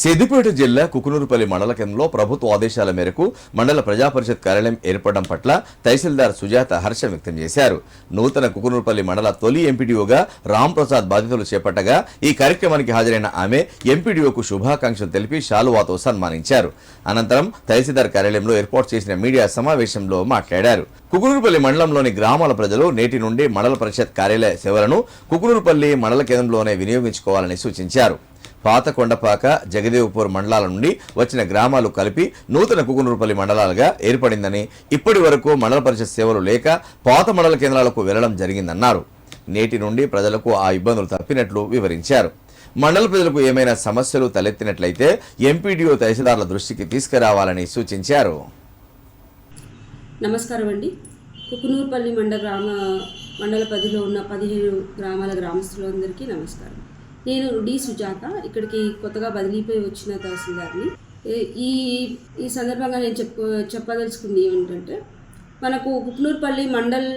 సిద్దిపేట జిల్లా కుకునూరుపల్లి మండల కేంద్రంలో ప్రభుత్వ ఆదేశాల మేరకు మండల ప్రజాపరిషత్ కార్యాలయం ఏర్పడడం పట్ల తహసీల్దార్ సుజాత హర్షం వ్యక్తం చేశారు. నూతన కుకునూరుపల్లి మండల తొలి ఎంపీడీఓగా రామ్ ప్రసాద్ బాధ్యతలు చేపట్టగా ఈ కార్యక్రమానికి హాజరైన ఆమె ఎంపీడీఓకు శుభాకాంక్షలు తెలిపి శాలువాతో సన్మానించారు. అనంతరం తహసీల్దార్ కార్యాలయంలో ఏర్పాటు చేసిన మీడియా సమావేశంలో మాట్లాడారు. కుకునూరుపల్లి మండలంలోని గ్రామాల ప్రజలు నేటి నుండి మండల పరిషత్ కార్యాలయ సేవలను కుకునూరుపల్లి మండల కేంద్రంలోనే వినియోగించుకోవాలని సూచించారు. పాత కొండపాక జగదేవ్పూర్ మండలాల నుండి వచ్చిన గ్రామాలు కలిపి నూతన కుకునూరుపల్లి మండలాలుగా ఏర్పడిందని ఇప్పటి వరకు మండల పరిషత్ సేవలు లేక పాత మండల కేంద్రాలకు వెళ్ళడం జరిగిందన్నారు. నేటి నుండి ప్రజలకు ఆ ఇబ్బందులు తప్పినట్లు వివరించారు. మండల ప్రజలకు ఏమైనా సమస్యలు తలెత్తినట్లయితే ఎంపీడీఓ తహసీల్దార్ల దృష్టికి తీసుకురావాలని సూచించారు. నమస్కారం అండి. కుకునూరుపల్లి మండల గ్రామ మండల పరిధిలో ఉన్న పదిహేను గ్రామాల గ్రామస్తులందరికీ నమస్కారం. నేను డి సుజాత ఇక్కడికి కొత్తగా బదిలీపోయి వచ్చిన తహసీల్దార్ని. ఈ ఈ సందర్భంగా నేను చెప్ప చెప్పదలుచుకుంది ఏమిటంటే మనకు ఉప్నూర్పల్లి మండల్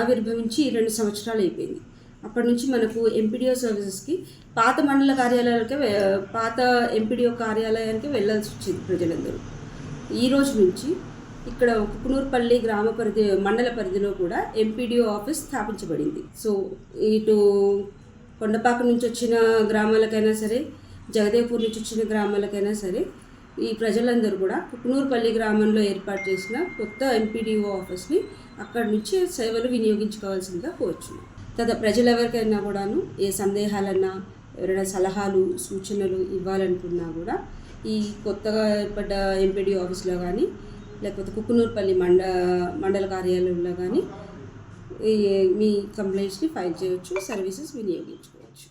ఆవిర్భవించి రెండు సంవత్సరాలు అయిపోయింది. అప్పటి నుంచి మనకు ఎంపీడీఓ సర్వీసెస్కి పాత మండల కార్యాలయాలకే పాత ఎంపీడీఓ కార్యాలయానికి వెళ్ళాల్సి వచ్చింది ప్రజలందరూ. ఈ రోజు నుంచి ఇక్కడ కుకునూరుపల్లి గ్రామ పరిధి మండల పరిధిలో కూడా ఎంపీడీఓ ఆఫీస్ స్థాపించబడింది. సో ఇటు కొండపాక నుంచి వచ్చిన గ్రామాలకైనా సరే జగదేవ్పూర్ నుంచి వచ్చిన గ్రామాలకైనా సరే ఈ ప్రజలందరూ కూడా కుకునూరుపల్లి గ్రామంలో ఏర్పాటు చేసిన కొత్త ఎంపీడీఓ ఆఫీస్ని అక్కడి నుంచి సేవలు వినియోగించుకోవాల్సిందిగా కోరుచున్నాం. తద ప్రజలు ఎవరికైనా కూడాను ఏ సందేహాలన్నా ఎవరైనా సలహాలు సూచనలు ఇవ్వాలనుకున్నా కూడా ఈ కొత్తగా ఏర్పడ్డ ఎంపీడీ ఆఫీస్లో కానీ లేకపోతే కుక్కునూరుపల్లి మండ మండల కార్యాలయంలో కానీ మీ కంప్లైంట్స్ని ఫైల్ చేయొచ్చు సర్వీసెస్ వినియోగించుకోవచ్చు.